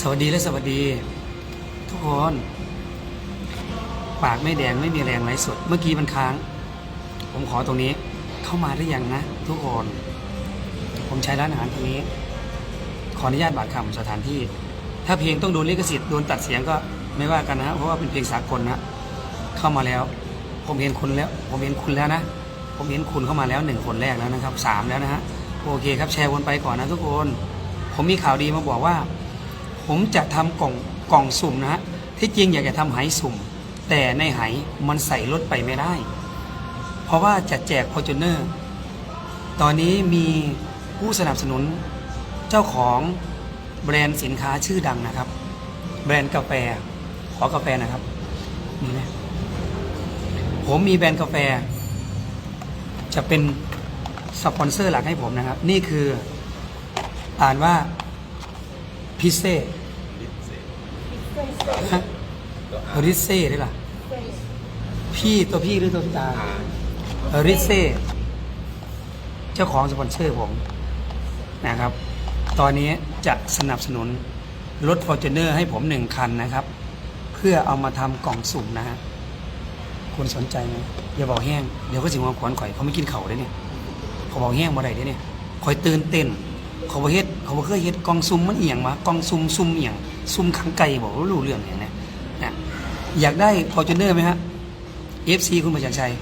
สวัสดีและสวัสดี ทุกคน ปากไม่แดงไม่มีแรงไร้สด เมื่อกี้มันค้าง ผมขอตรงนี้ เข้ามาได้ยังนะ ทุกคน ผมใช้ร้านอาหารตรงนี้ ขออนุญาตบาดคำสถานที่ ถ้าเพลงต้องโดนลิขสิทธิ์โดนตัดเสียงก็ไม่ว่ากันนะเพราะว่าเป็นเพลงสากลนะ เข้ามาแล้ว ผมเห็นคุณแล้ว ผมเห็นคุณแล้วนะ ผมเห็นคุณเข้ามาแล้วหนึ่งคนแรกแล้วนะครับสามแล้วนะฮะโอเคครับแชร์วนไปก่อนนะทุกคน ผมมีข่าวดีมาบอกว่า ผมจะทำกล่องกล่องสุ่มนะฮะที่จริงอยากจะทำไหสุ่ม แต่ในไหมันใส่รถไปไม่ได้ เพราะว่าจะแจก f o r t u n e r ตอนนี้มีผู้สนับสนุนเจ้าของแบรนด์สินค้าชื่อดังนะครับ แบรนด์กาแฟ ขอกาแฟนะครับมีไหมผมมีแบรนด์กาแฟ จะเป็นสปอนเซอร์หลักให้ผมนะครับ นี่คืออ่านว่าพิเซ่ ฮะริเซ่ได้หรอพี่ตัวพี่หรือตัวพี่ตาริเซ่เจ้าของสปอนเซอร์ผมนะครับ ตอนนี้จะสนับสนุนรถ f o r t u n e r ให้ผมหนึ่งคันนะครับ เพื่อเอามาทำกล่องสุ่มนะฮะคุณสนใจไหมอย่าบอกแห้ง เดี๋ยวก็สิงว่าขวนข่อยเขาไม่กินเข่าวได้เนี่ยเขาบอกแห้งบ่ได้เด้เนี่ยคอยตื่นเต้น เขาบ่เฮ็ดเขาบ่เคยเฮ็ดกองซุ่มมันเอียงมากองซุ่มซุ่มเอียงซุ่มขังไก่บอกว่ารู้เรื่องอย่างนี้นะอยากได้ฟอจูเนอร์ไหมฮะ FC คุณประจักรชัย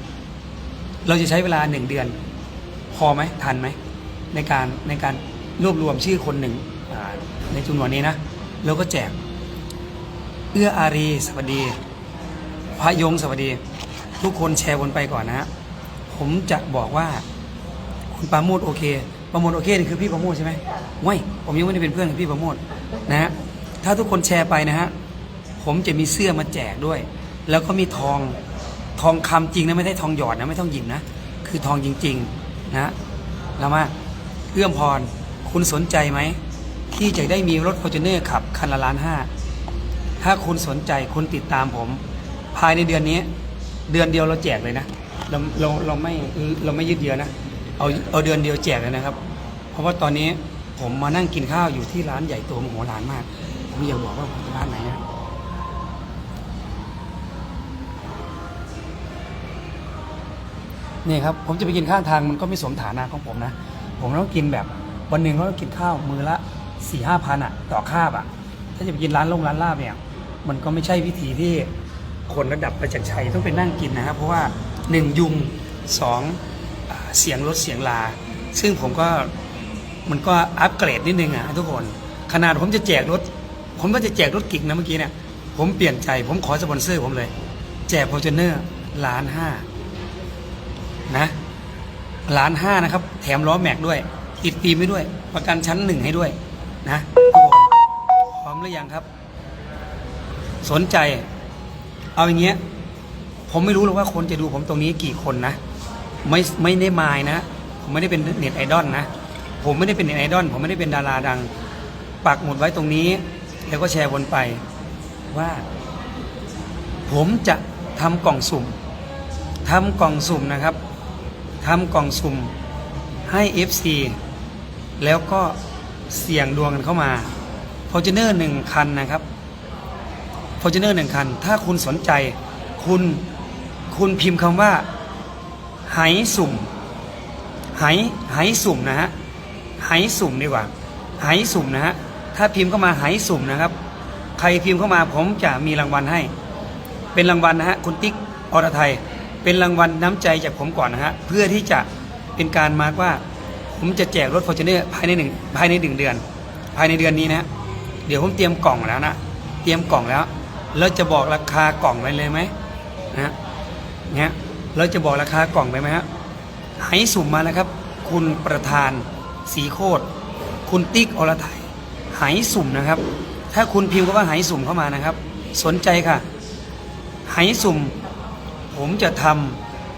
เราจะใช้เวลาหนึ่งเดือน พอไหมทันไหมในการในการรวบรวมชื่อคนหนึ่งในจำนวนนี้นะ แล้วก็แจก เอื้ออารีสวัสดี พระยงสวัสดี ทุกคนแชร์วนไปก่อนนะฮะผมจะบอกว่า คุณปาโมดโอเค ปราโมดโอเคนี่คือพี่ปราโมดใช่ไหมไม่ผมยังไม่ได้เป็นเพื่อนกับพี่ปราโมดนะฮะถ้าทุกคนแชร์ไปนะฮะผมจะมีเสื้อมาแจกด้วย แล้วก็มีทองทองคำจริงนะไม่ใช่ทองหยอดนะไม่ต้องหยิบนะคือทองจริงๆนะแล้วมาเอื้อมพรคุณสนใจไหมที่จะได้มีรถฟอร์จูเนอร์ขับคันละล้านห้าถ้าคุณสนใจคุณติดตามผม ภายในเดือนนี้ เดือนเดียวเราแจกเลยนะ เราเราเราไม่เราไม่ยืดเยื้อนะ เอาเอาเดือนเดียวแจกเลยนะครับ เพราะว่าตอนนี้ผมมานั่งกินข้าวอยู่ที่ร้านใหญ่โตมโหฬารมาก ผมอยากบอกว่าร้านไหนนะนี่ครับผมจะไปกินข้างทางมันก็ไม่สมฐานะของผมนะ ผมต้องกินแบบวันหนึ่งเราต้องกินข้าวมือละสี่ห้าพันอะ ต่อคาบอะ ถ้าจะไปกินร้านลงร้านลาบเนี่ย มันก็ไม่ใช่วิธีที่คนระดับประจักษ์ชัยต้องไปนั่งกินนะครับ เพราะว่าหนึ่งยุงสอง เสียงรถเสียงลา ซึ่งผมก็มันก็อัปเกรดนิดนึงอะทุกคนขนาดผมจะแจกรถ ผมว่าจะแจกรถกิกนะเมื่อกี้เนี่ย ผมเปลี่ยนใจ ผมขอสปอนเซอร์ผมเลย แจก f o r t u n e r ล้านห้านะล้านห้านะครับ แถมล้อแม็กด้วย ติดฟิล์มไว้ด้วย ประกันชั้นหนึ่งให้ด้วย นะทุกคนพร้อมหรือยังครับ สนใจ เอาอย่างเงี้ย ผมไม่รู้หรอกว่าคนจะดูผมตรงนี้กี่คนนะ ไม่ไม่ได้มายนะผมไม่ได้เป็นเน็ตไอดอลนะ ผมไม่ได้เป็นเน็ตไอดอลผมไม่ได้เป็นดาราดัง ปักหมุดไว้ตรงนี้ แล้วก็แชร์วนไปว่า ผมจะทำกล่องสุ่มทำกล่องสุ่มนะครับทำกล่องสุ่มให้ FC แล้วก็เสี่ยงดวงกันเข้ามา f o r t u n e r หนึ่งคันนะครับ f o r t u n e r หนึ่งคัน ถ้าคุณสนใจ คุณคุณพิมพ์คำว่า ไหสุ่มไหไหสุ่มนะฮะไหสุ่มดีกว่าไหสุ่มนะฮะถ้าพิมพ์เข้ามาไหสุ่มนะครับ ใครพิมพ์เข้ามาผมจะมีรางวัลให้ เป็นรางวัลนะฮะคุณติ๊กอรไทย เป็นรางวัลน้ำใจจากผมก่อนนะฮะเพื่อที่จะเป็นการมาร์กว่า ผมจะแจกรถฟอร์จูเนอร์ภายในหนึ่งภายในหนึ่งเดือน ภายในเดือนนี้นะฮะเดี๋ยวผมเตรียมกล่องแล้วนะเตรียมกล่องแล้วเราจะบอกราคากล่องไปเลยไหมนะฮะเนี่ย เราจะบอกราคากล่องไปไหมฮะให้สุ่มมานะครับ คุณประธานสีโคตรคุณติ๊กอรไทยหายสุ่มนะครับ ถ้าคุณพิมพ์คำว่าหายสุ่มเข้ามานะครับ สนใจค่ะหายสุ่ม ผมจะท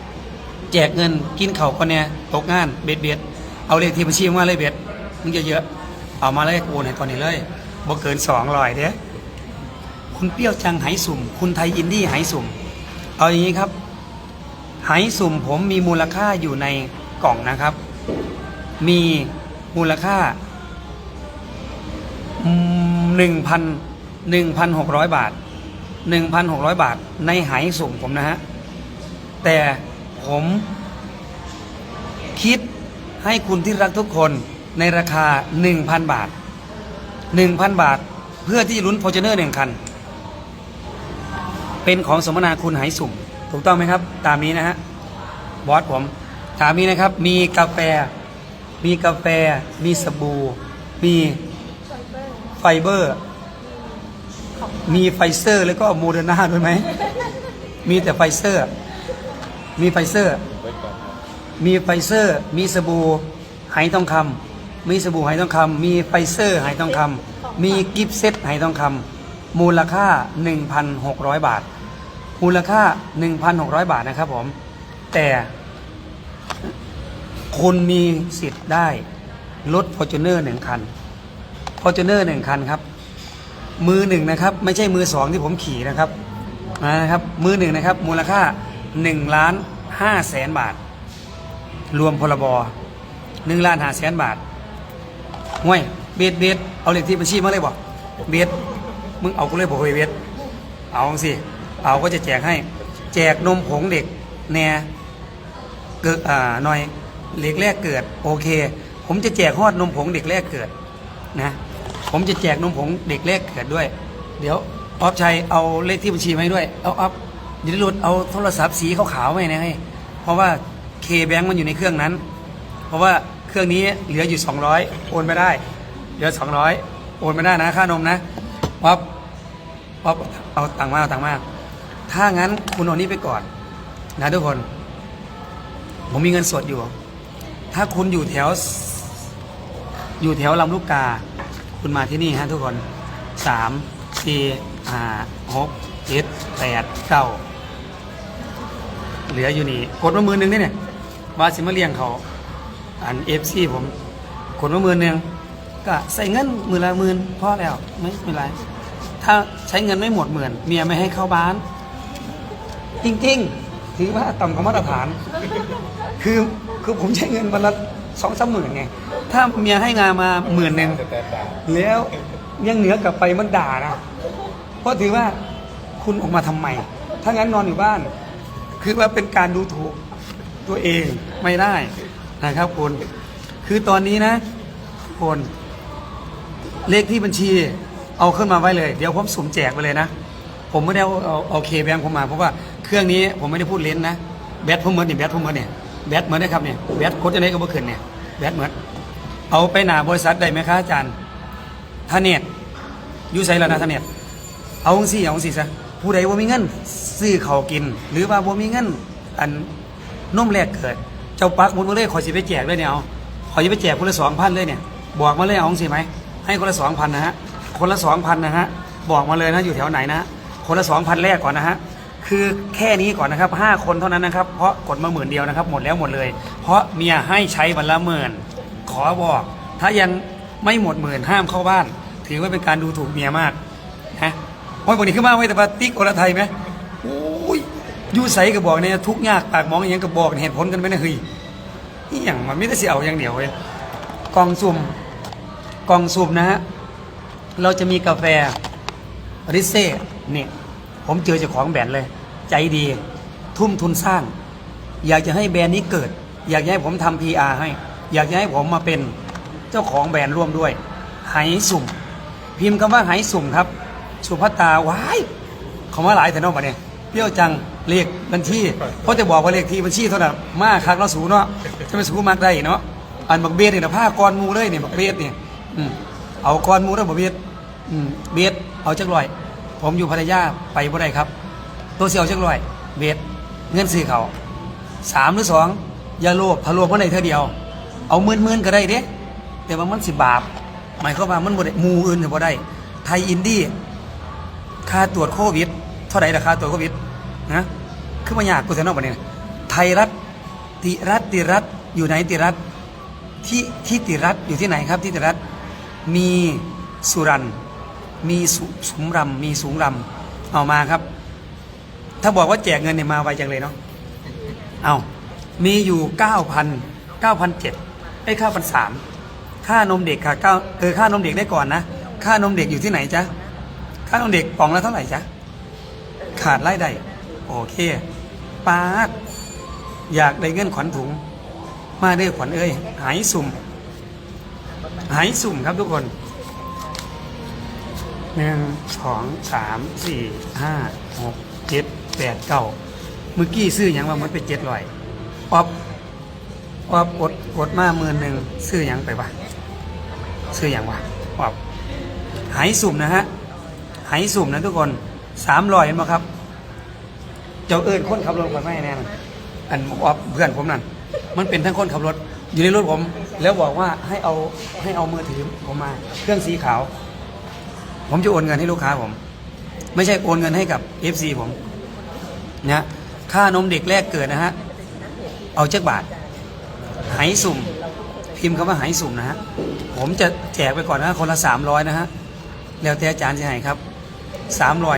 ำแจกเงินกินเข่าคนเนี่ยตกงานเบ็ดเบ็ดเอาเลขที่บัญชีมาเลยเบ็ดมึงเยอะๆเอามาเลยโอนให้ตอนนี้เลยบ่เกินสองร้อยเด้คุณเปรี้ยวจังไหสุ่ม คุณไทยอินดี้ไหสุ่ม เอาอย่างนี้ครับ ไหสุ่มผมมีมูลค่าอยู่ในกล่องนะครับ มีมูลค่าหนึ่งพันหนึ่งพันหกร้อยบาทหนึ่งพันหกร้อยบาท ในหายสุ่มผมนะฮะ แต่ผมคิดให้คุณที่รักทุกคนในราคา 1,000 บาท 1,000 บาทเพื่อที่จะลุ้น f o r t u n e r หนึ่งคัน เป็นของสมนาคุณหายสุ่ม ถูกต้องไหมครับ ตามนี้นะฮะบอสผมตามนี้นะครับ มีกาแฟ มีกาแฟ มีสบู่ มีไฟเบอร์ มีไฟเซอร์ แล้วก็โมเดอร์นาด้วยไหม มีแต่ไฟเซอร์ มีไฟเซอร์ มีไฟเซอร์ มีสบู่ไหทองคำมีสบู่ไหทองคำมีไฟเซอร์ไหทองคำมีกิฟต์เซตไหทองคำมูลค่า 1,600 บาท มูลค่า 1,600 บาทนะครับผม แต่คุณมีสิทธิ์ได้รถ f o r t u n e r หนึ่งคัน f o r t u n e r หนึ่งคันครับ มือหนึ่งนะครับ ไม่ใช่มือสองที่ผมขี่นะครับนะครับ มือหนึ่งนะครับ มูลค่า1ล้าน5แสนบาท รวมพรบหนึ่งล้านห้าแสนบาทห่วยเบสเบสเอาเลขที่บัญชีมาเลยบอกเบสมึงเอากูเลยบอกเฮ้ยเบสเอาสิ เอาก็จะแจกให้ แจกนมผงเด็กแน่เกิดอ่าหน่อยเด็กแรกเกิด โอเค ผมจะแจกฮอดนมผงเด็กแรกเกิดนะผมจะแจกนมผงเด็กแรกเกิดด้วย เดี๋ยวออฟชัยเอาเลขที่บัญชีมาให้ด้วยเอาออฟยินดีรุดเอาโทรศัพท์สีขาวๆมาให้นะให้เพราะว่าเคแบงค์มันอยู่ในเครื่องนั้น เพราะว่าเครื่องนี้เหลืออยู่ 200 โอนไม่ได้ เหลือ 200 โอนไม่ได้นะค่านมนะป๊อปป๊อปเอาตังค์มาเอาตังค์มา ถ้างั้นคุณเอานี้ไปก่อน นะทุกคน ผมมีเงินสดอยู่ ถ้าคุณอยู่แถว อยู่แถวลำลูกกา คุณมาที่นี่ฮะทุกคนสามสี่ห้าหกเจ็ดแปดเก้าเหลืออยู่นี่กดมามือหนึงนี่เนี่ยว่าสิมาเลี้ยงเขาอันเอฟซีผมกดมามือหนึงก็ใส่เงินมือละหมื่นพอแล้วไม่เป็นไรถ้าใช้เงินไม่หมดหมื่นเมียไม่ให้เข้าบ้าน จริง ๆ ถือว่าต่ำกว่ามาตรฐาน คือคือผมใช้เงินวันละสองสามหมื่นไง ถ้าเมียให้งานมาหมื่นหนึ่งแล้วยังเหนือกลับไปมันด่านะ เพราะถือว่าคุณออกมาทำไม ถ้างั้นนอนอยู่บ้าน คือว่าเป็นการดูถูกตัวเองไม่ได้นะครับคุณ คือตอนนี้นะคนเลขที่บัญชีเอาขึ้นมาไว้เลย เดี๋ยวผมสุ่มแจกไปเลยนะ ผมไม่ได้เอาเอาเอเคแบงผมมาเพราะว่า เครื่องนี้ผมไม่ได้พูดเล่นนะแบตผมเหมือนนี่แบตผมเหมือนเนี่ยแบตเหมือนนะครับเนี่ยแบตโคตรจะได้ก็เมื่อคืนเนี่ยแบตเหมือนเอาไปหนาบริษัทได้ไหมคะอาจารย์ท่าเนตยู่ใส่แล้วนะท่าเนตเอาองสิเอาองสิซะผู้ใดว่ามีเงินซื้อเขากิน หรือว่าว่ามีเงินอันนุ่มแรกเกิด เจ้าปักมุดมาเลยขอสิไปแจกเลยเนี่ยเอาขอสิไปแจกคนละสองพันเลยเนี่ยบอกมาเลยเอาองสิไหมให้คนละสองพันนะฮะคนละสองพันนะฮะบอกมาเลยนะอยู่แถวไหนนะคนละสองพันแรกก่อนนะฮะ คือแค่นี้ก่อนนะครับห้าคนเท่านั้นนะครับ เพราะกดมาหมื่นเดียวนะครับ หมดแล้วหมดเลย เพราะเมียให้ใช้วันละหมื่น ขอบอก ถ้ายังไม่หมดหมื่นห้ามเข้าบ้าน ถือว่าเป็นการดูถูกเมียมากนะโอ้ยวันนี้ขึ้นมาไว้แต่ว่าติ๊กอรไทยไหมโอ้ยอยูใสก็บอกเนี่ยทุกยากปากมองอหยังก็บอกเหตุผลกันไปนะเฮ้ยนี่อย่างมันไม่ได้เสียเอาอย่างเดียวเว้ยกล่องสุ่มกล่องสุ่มนะฮะเราจะมีกาแฟริเซ่เนี่ยผมเจอเจ้าของแบรนด์เลย ใจดี ทุ่มทุนสร้าง อยากจะให้แบรนด์นี้เกิด อยากให้ผมทำ PR ให้ อยากให้ผมมาเป็นเจ้าของแบรนด์ร่วมด้วยไหสุ่ม พิมพ์คำว่าไหสุ่มครับ สุภัตาว้ายเขามาหลายแต่นอกมาเนี่ยเปรี้ยวจังเลขบัญชีเพราะจะบอกว่าเลขที่บัญชีเท่านั้นมาคักเนาสูเนาะจะไปสูมากได้เนาะอันบักเบียดเนี่ยผ้ากรมูเลยเนี่ยบักเบียดเนี่ยเอากรมูแล้วบักเบียดเบียดเอาจักรลอย ผมอยู่พัทยาไปบ่ได้ครับ ตัวเสียวจักรลอยเบียดเงินซื้อเขาสามหรือสองอย่าโลภถ้าโลภเมื่อไหร่เท่าเดียว เอาหมื่นหมื่นก็ได้เด้แต่ว่ามันสิบาปหมายความว่ามันบ่ได้มูอื่นจะบ่ได้ ไทยอินดี้ค่าตรวจโควิด เท่าไหร่ราคาตรวจโควิดนะคือมายากกูจะนอกประเด็นไทยรัฐติรัฐติรัฐอยู่ไหนติรัฐที่ที่ติรัฐอยู่ที่ไหนครับที่ติรัฐมีสุรันมีสุสมรำมีสูงรำเอามาครับ ถ้าบอกว่าแจกเงินเนี่ยมาไวจังเลยเนาะเอามีอยู่เก้าพันเก้าพันเจ็ดไอ้ค่าพันสามค่านมเด็กค่ะเก้าเออค่านมเด็กได้ก่อนนะค่านมเด็กอยู่ที่ไหนจ๊ะค่านมเด็กกล่องละเท่าไหร่จ๊ะขาดรายได้โอเคปาดอยากได้เงินขวัญถุง มาเด้อขวัญเอ้ยหายสุ่ม หายสุ่มครับทุกคนหนึ่งสองสามสี่ห้าหกเจ็ด แปดเก้าเมื่อกี้ซื้อหยังว่ามันเป็นเจ็ดร้อยออบออบกดกดมาหมื่นหนึ่งซื้อหยังไปวะซื้อหยังวะออบหายสุ่มนะฮะหายสุ่มนะทุกคนสามร้อยเห็นไหมครับ เจ้าเอิญคนขับรถคนไม่แน่นอันออบเพื่อนผมนั่นมันเป็นทั้งคนขับรถอยู่ในรถผม แล้วบอกว่าให้เอาให้เอามือถือผมมา เครื่องสีขาว ผมจะโอนเงินให้ลูกค้าผม ไม่ใช่โอนเงินให้กับ FC ผม นะค่านมเด็กแรกเกิดนะฮะ เอาเจ็กบาท หายสุ่ม พิมพ์คำว่าหายสุ่มนะฮะ ผมจะแจกไปก่อนนะคนละสามร้อยนะฮะ แล้วแต่อาจารย์จะให้ครับสามร้อย